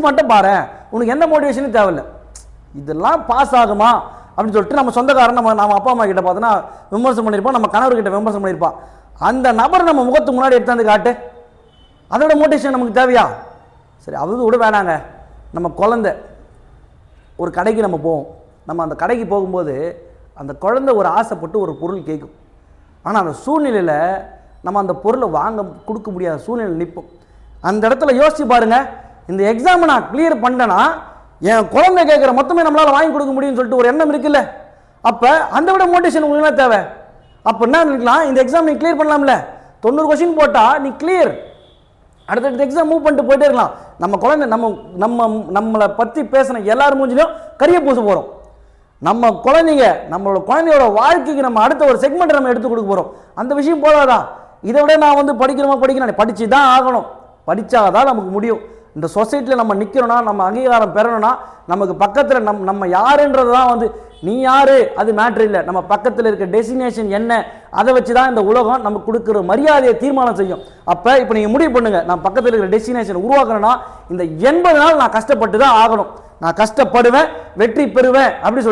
மட்டும் பாரு உனக்கு எந்த மோட்டிவேஷனும் தேவையில்லை. இதெல்லாம் பாஸ் ஆகுமா? அப்படின்னு சொல்லிட்டு நம்ம சொந்தக்காரன் நம்ம நம்ம அப்பா அம்மா கிட்ட பார்த்தோன்னா விமர்சனம் பண்ணியிருப்போம். நம்ம கணவர்கிட்ட விமர்சனம் பண்ணியிருப்பான். அந்த நபர் நம்ம முகத்துக்கு முன்னாடி எடுத்தாந்து காட்டு. அதோட மோட்டிவேஷன் நமக்கு தேவையா? சரி அது கூட வேணாங்க. நம்ம குழந்தை ஒரு கடைக்கு நம்ம போவோம். நம்ம அந்த கடைக்கு போகும்போது அந்த குழந்தை ஒரு ஆசைப்பட்டு ஒரு பொருள் கேட்கும். ஆனால் அந்த சூழ்நிலையில் நம்ம அந்த பொருளை வாங்க கொடுக்க முடியாத சூழ்நிலை நிற்போம் அந்த இடத்துல யோசிச்சு பாருங்க. இந்த எக்ஸாமை நான் கிளியர் பண்ணேன்னா என் குழந்தை கேட்குற மொத்தமே நம்மளால் வாங்கி கொடுக்க முடியும்னு சொல்லிட்டு ஒரு எண்ணம் இருக்குல்ல? அப்போ அந்த விட மோட்டிவேஷன் உங்களுக்கு என்ன தேவை. அப்போ என்ன நினைக்கலாம் இந்த எக்ஸாம் நீ கிளியர் பண்ணலாம்ல? தொண்ணூறு கொஷின் போட்டால் நீ கிளியர் அடுத்தடுத்த எக்ஸாம் மூவ் பண்ணிட்டு போயிட்டே இருக்கலாம். நம்ம குழந்தை நம்ம நம்ம நம்மளை பற்றி பேசின எல்லார் மூஞ்சிலையும் கரிய பூச போகிறோம் நம்ம குழந்தைங்க நம்மளோட குழந்தையோட வாழ்க்கைக்கு நம்ம அடுத்த ஒரு செக்மெண்ட் நம்ம எடுத்து கொடுக்க போகிறோம் அந்த விஷயம் போதாதா? இதை விட நான் வந்து படிக்கணுமா படிக்கணும் படிச்சு தான் ஆகணும். படித்தாதான் நமக்கு முடியும். இந்த சொசைட்டியில் நம்ம நிற்கிறோன்னா நம்ம அங்கீகாரம் பெறணும்னா நமக்கு பக்கத்தில் நம் நம்ம யாருன்றது தான் வந்து நீ யாரு? அது மேட்ரு இல்லை. நம்ம பக்கத்தில் இருக்க டெஸ்டினேஷன் என்ன? அதை வச்சு தான் இந்த உலகம் நமக்கு கொடுக்குற மரியாதையை தீர்மானம் செய்யும். அப்போ இப்போ நீங்கள் முடிவு பண்ணுங்க. நான் பக்கத்தில் இருக்கிற டெஸ்டினேஷன் உருவாக்கணும்னா இந்த எண்பது நாள் நான் கஷ்டப்பட்டு தான் ஆகணும். நான் கஷ்டப்படுவேன் வெற்றி பெறுவேன் அப்படின்னு சொல்லி